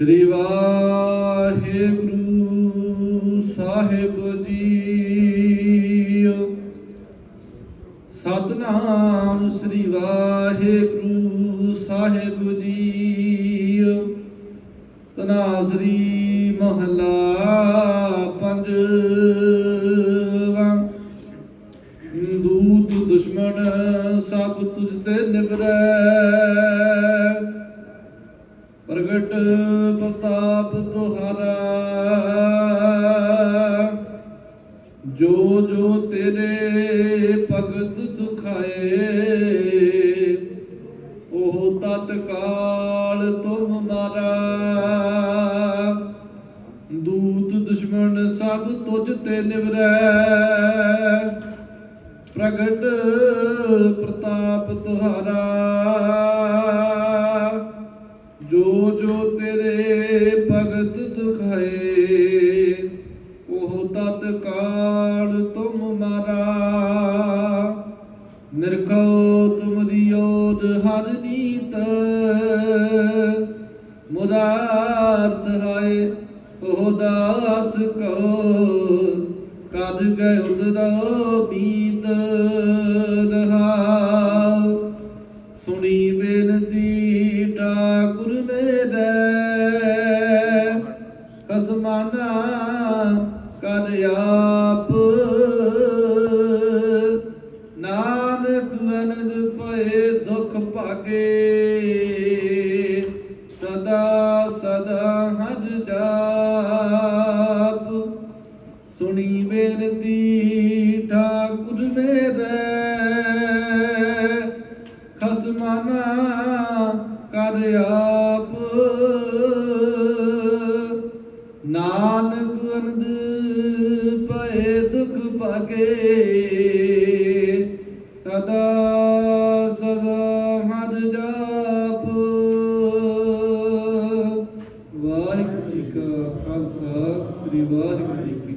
ਸ੍ਰੀ ਵਾਹਿਗੁਰੂ ਸਾਹਿਬ ਜੀ ਸਤਨਾਮ ਸ੍ਰੀ ਵਾਹਿਗੁਰੂ ਸਾਹਿਬ ਜੀ ਤਨਾਸਰੀ ਮਹਲਾ ਪੰਜਵਾ। ਦੂਤ ਦੁਸ਼ਮਣ ਸਭ ਤੁਝ ਤੇ ਨਿਬਰੈ ਪ੍ਰਤਾਪ ਜੋ ਜੋ ਤੇਰੇ ਭਗਤ ਦੁਖਾਏ, ਉਹ ਤਤਕਾਲ ਤੁਮ ਮਾਰਾ। ਦੂਤ ਦੁਸ਼ਮਣ ਸਭ ਤੁਝ ਤੇ ਨਿਵਰੈ। ਪ੍ਰਗਟ ਪ੍ਰਤਾਪ ਤੁਹਾਰਾ। ਜੋ ਜੋ ਤੇਰੇ ਭਗਤ ਦੁਖਾਏ ਉਹ ਤਤਕਾਲ ਤੁਮ ਮਾਰਾ। ਨਿਰਖੋ ਤੁਮ ਦਿਯੋਦ ਹਰ ਨੀਤ। ਮੁਰਾਰ ਸਹਾਏ ਉਹ ਦਾਸ ਕੋ ਕਦ ਗਏ ਉਦਰੋ ਬੀਤ ਰਹਾਉ। ਸੁਣੀ ਬੇਨਤੀ, ਠਾਕੁਰ ਕਸਮਾਨਾ ਕਰ ਆਪ। ਨਾਨਕ ਅਨੰਦ ਪਏ ਦੁਖ ਭਾਗੇ। ਸਦਾ ਸਦਾ ਹਜ ਜਾਪ। ਸੁਣੀ ਬੇਨਤੀ ਠਾਕੁਰ ਮੇਰੇ। ਖਸਮਾਨਾ ਕਰ ਆਪ। ਨਾਨਕ ਅਨੰਦ ਪਏ ਦੁਖ ਭਾਗੇ, ਸਦਾ ਸਦਾ ਹਰ ਜਾਪ। ਵਾਹਿਗੁਰੂ ਜੀ ਕਾ ਖਾਲਸਾ, ਸ੍ਰੀ ਵਾਹਿਗੁਰੂ ਜੀ ਕੀ